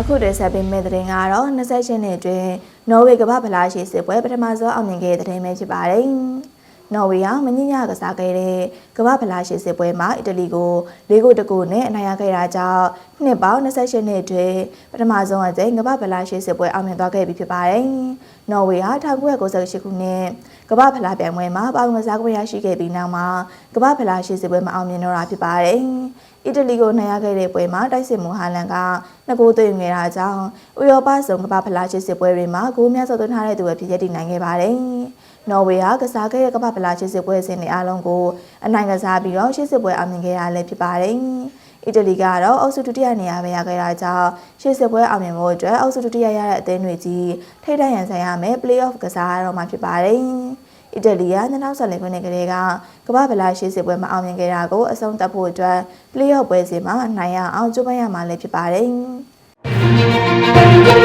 အခုတည်းဆက်ပေးမယ့်သတင်းကတော့28နှစ်အတွင်းနော်ဝေကမ္ဘာဖလားရှိစစ်ပွဲပထမဆုံးအောင်မြင်ခဲ့တဲ့သတင်းပဲဖြစ်ပါတယ်။ နော်ဝေကမင်းညကစားခဲ့တဲ့ကမ္ဘာဖလားရှိစစ်ပွဲမှာအီတလီကို၄ဂိုးတကူနဲ့အနိုင်ရခဲ့တာကြောင့်နှစ်ပေါင်း28နှစ်အတွင်းပထမဆုံးအကြိမ်ကမ္ဘာဖလားရှိစစ်ပွဲအောင်မြင်သွားခဲ့ပြီဖြစ်ပါတယ်။နော်ဝေဟာ1998ခုနှစ်ကမ္ဘာဖလားပြိုင်ပွဲမှာပါဝင်ကစားခွင့်ရရှိခဲ့ပြီးနောက်မှာကမ္ဘာဖလားရှိစစ်ပွဲမှာအောင်မြင်တော့တာဖြစ်ပါတယ်။အီတလီကိုနိုင်ရခဲ့တဲ့ပွဲမှာတိုက်စစ်မှုဟာလန်ကနှစ်ဂိုးသွင်းခဲ့တာကြောင့်ဥရောပစုံကမ္ဘာဖလားချစ်စစ်ပွဲတွေမှာဂိုးများစွာသွင်းထားတဲ့သူပဲဖြစ်ရည်တည်နိုင်ခဲ့ပါတယ်။ နော်ဝေဟာကစားခဲ့တဲ့ကမ္ဘာဖလားချစ်စစ်ပွဲစဉ်တွေအားလုံးကိုအနိုင်ကစားပြီးတော့ချစ်စစ်ပွဲအောင်မြင်ခဲ့ရလည်းဖြစ်ပါတယ်။အီတလီကတော့အောက်ဆုဒုတိယနေရာပဲရခဲ့တာကြောင့်ရှေ့စစ်ပွဲအောင်မြင်ဖို့အတွက်အောက်ဆုဒုတိယရတဲ့အသင်းတွေကြီးထိပ်တန်းရန်ဆိုင်ရမယ် play-off ကစားရတော့မှာဖြစ်ပါတယ်။အီတလီက2014ခုနှစ်ကလေးကကမ္ဘာဗလာရှိစစ်ပွဲမှာအောင်မြင်ခဲ့တာကိုအဆုံးသတ်ဖို့အတွက် play-off ပွဲစဉ်မှာနိုင်ရအောင်ကြိုးပမ်းရမှာလည်းဖြစ်ပါတယ်။